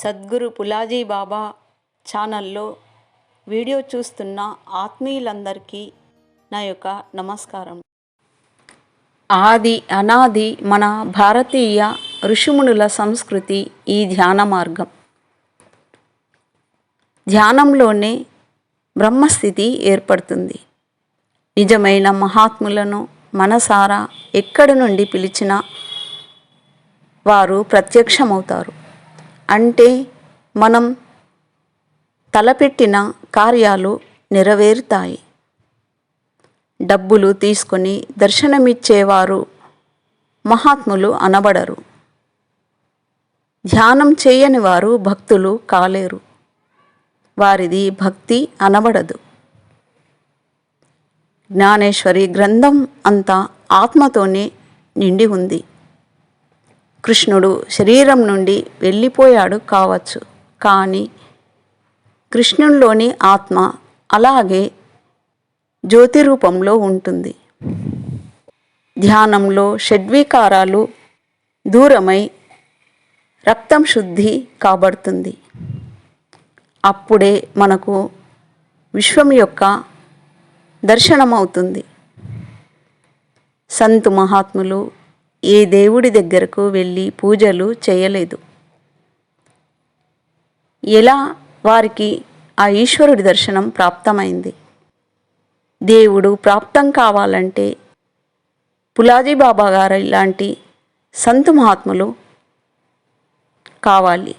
సద్గురు పులాజీ బాబా ఛానల్లో వీడియో చూస్తున్న ఆత్మీయులందరికీ నా యొక్క నమస్కారం. ఆది అనాది మన భారతీయ ఋషిమునుల సంస్కృతి ఈ ధ్యాన మార్గం. ధ్యానంలోనే బ్రహ్మస్థితి ఏర్పడుతుంది. నిజమైన మహాత్ములను మనసారా ఎక్కడి నుండి పిలిచినా వారు ప్రత్యక్షమవుతారు. అంటే మనం తలపెట్టిన కార్యాలు నెరవేరుతాయి. డబ్బులు తీసుకొని దర్శనమిచ్చేవారు మహాత్ములు అనబడరు. ధ్యానం చేయని వారు భక్తులు కాలేరు. వారిది భక్తి అనబడదు. జ్ఞానేశ్వరి గ్రంథం అంతా ఆత్మతోనే నిండి ఉంది. కృష్ణుడు శరీరం నుండి వెళ్ళిపోయాడు కావచ్చు. కానీ కృష్ణునిలోని ఆత్మ అలాగే జ్యోతి రూపంలో ఉంటుంది. ధ్యానంలో షడ్వికారాలు దూరమై రక్తం శుద్ధి కాబడుతుంది. అప్పుడే మనకు విశ్వం యొక్క దర్శనమవుతుంది. సంతు మహాత్ములు ఏ దేవుడి దగ్గరకు వెళ్ళి పూజలు చేయలేదు. ఎలా వారికి ఆ ఈశ్వరుడి దర్శనం ప్రాప్తమైంది? దేవుడు ప్రాప్తం కావాలంటే పులాజీ బాబా గారు ఇలాంటి సంతు మహాత్ములు కావాలి.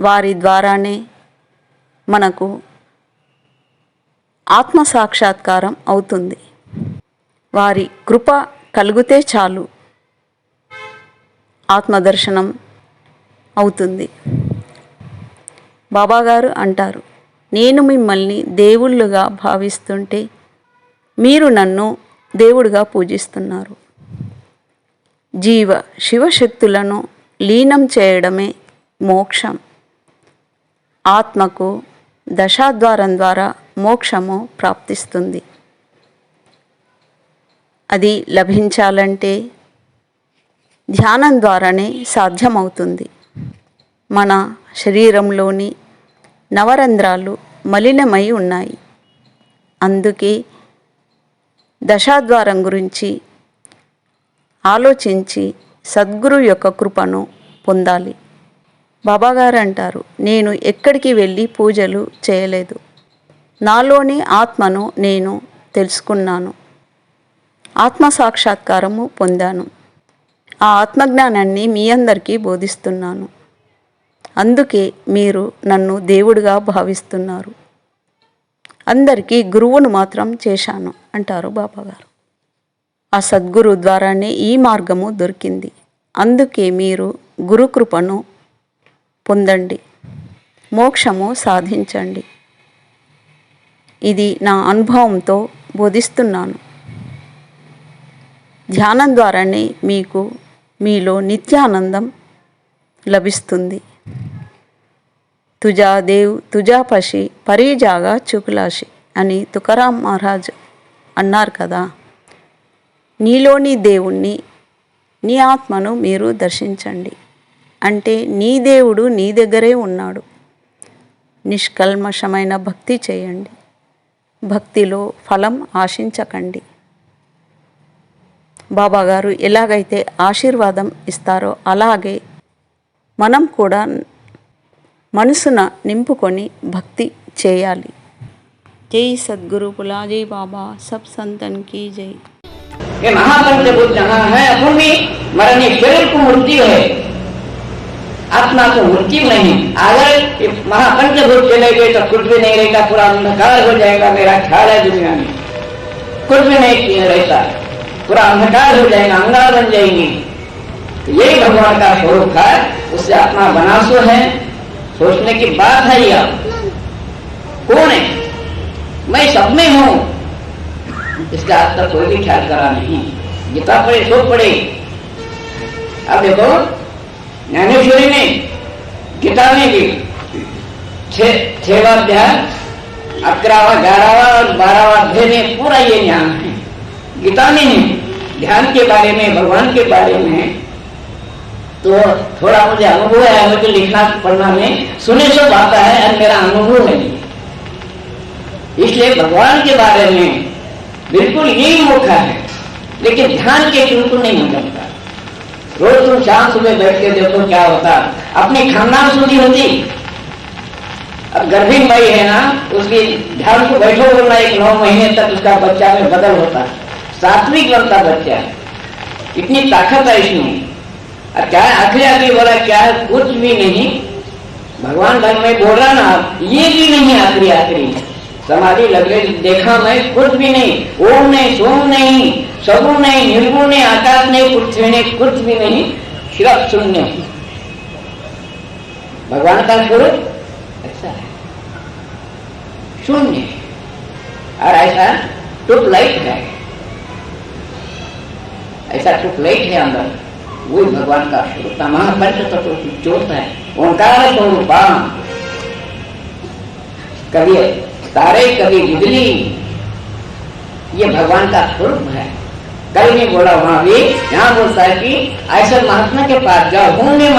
వారి ద్వారానే మనకు ఆత్మ సాక్షాత్కారం అవుతుంది. వారి కృప కలిగితే చాలు. ఆత్మదర్శనం అవుతుంది. బాబాగారు అంటారు నేను మిమ్మల్ని దేవుళ్ళుగా భావిస్తుంటే మీరు నన్ను దేవుడిగా పూజిస్తున్నారు. జీవ శివశక్తులను లీనం చేయడమే మోక్షం. ఆత్మకు దశాద్వారం ద్వారా మోక్షము ప్రాప్తిస్తుంది. అది లభించాలంటే ధ్యానం ద్వారానే సాధ్యమవుతుంది. మన శరీరంలోని నవరంధ్రాలు మలినమై ఉన్నాయి. అందుకే దశాద్వారం గురించి ఆలోచించి సద్గురు యొక్క కృపను పొందాలి. బాబాగారు అంటారు నేను ఎక్కడికి వెళ్ళి పూజలు చేయలేదు. నాలోని ఆత్మను నేను తెలుసుకున్నాను. ఆత్మ సాక్షాత్కారము పొందాను. ఆ ఆత్మజ్ఞానాన్ని మీ అందరికీ బోధిస్తున్నాను. అందుకే మీరు నన్ను దేవుడిగా భావిస్తున్నారు. అందరికీ గురువును మాత్రం చేశాను అంటారు బాబాగారు. ఆ సద్గురు ద్వారానే ఈ మార్గము దొరికింది. అందుకే మీరు గురుకృపను పొందండి మోక్షము సాధించండి. ఇది నా అనుభవంతో బోధిస్తున్నాను. ధ్యానం ద్వారానే మీకు మీలో నిత్యానందం లభిస్తుంది. తుజా దేవ్ తుజా పషి పరీజాగా చుకులాషి అని తుకారాం మహారాజ్ అన్నారు కదా. నీలోని దేవుణ్ణి నీ ఆత్మను మీరు దర్శించండి. అంటే నీ దేవుడు నీ దగ్గరే ఉన్నాడు. నిష్కల్మషమైన భక్తి చేయండి. భక్తిలో ఫలం ఆశించకండి. బాబాగారు ఎలాగైతే ఆశీర్వాదం ఇస్తారో అలాగే మనం కూడా మనసున నింపుకొని భక్తి చేయాలి జై సద్గురు పులాజీ బాబా సబ్ సంతన్ की जय ये महापंचभूत जहाँ है अपूर्वी मरणी शरीर को मृत्यु है आत्मा को मृत्यु नहीं अगर ये महापंचभूत चले गए तो कुछ भी नहीं रहेगा पूरा अंधकार हो जाएगा मेरा ख्याल है दुनिया में कुछ भी नहीं रहता पूरा अंधकार हो जाएगा, अंगार बन जाएँगी। यही भगवान का स्वरूप है, उससे आत्मा बनासो है। सोचने की बात है यह। कौन है? मैं सब में हूँ। इसका आज तक कोई भी ख्याल करा नहीं। गीता पढ़े सो पढ़े। अब देखो, ज्ञानेश्वरी ने गीता में भी छवा अध्याय अठारहवा ग्यारहवा और बारहवा अध्याय में पूरा ये ज्ञान है। गीता में ही ध्यान के बारे में, भगवान के बारे में तो थोड़ा मुझे अनुभव है मुझे लिखना, पढ़ना में सुने सब आता है, और मेरा अनुभव है इसलिए भगवान के बारे में बिल्कुल यही मौका है, लेकिन ध्यान के बिल्कुल नहीं निकलता रोज तुम शाम सुबह बैठ के देखो क्या होता। अपनी खानदान सुधी होती। अब गर्भिणी मई है ना, उसकी ध्यान को बैठो बोलना एक नौ महीने तक उसका बच्चा में बदल होता। है सात्विक बनता बच्चा इतनी ताकत है इसमें। और क्या आखिरी आखिरी बोला, क्या है? कुछ भी नहीं। भगवान धर्म में बोल रहा ना, ये भी नहीं आखिरी आखिरी। समाधि लग गई देखा मैं, कुछ भी नहीं। ओम नहीं, सोम नहीं सगुण नहीं, निर्गुण नहीं, आकाश नहीं, पृथ्वी नहीं, कुछ भी नहीं। सिर्फ़ शून्य। भगवान का स्वरूप ऐसा है। शून्य। और ऐसा टुप लाइट है। ऐसा कुछ लाइट है अंदर। वही भगवान का स्वरूप महापंच तत्व की चोट है। ओंकार स्वरूपा कभी तारे, कभी बिजली। ये भगवान का स्वरूप है। कल ने बोला, वहाँ भी, यहाँ बोलता है कि, ऐसे महात्मा के पास जाओ, घूमने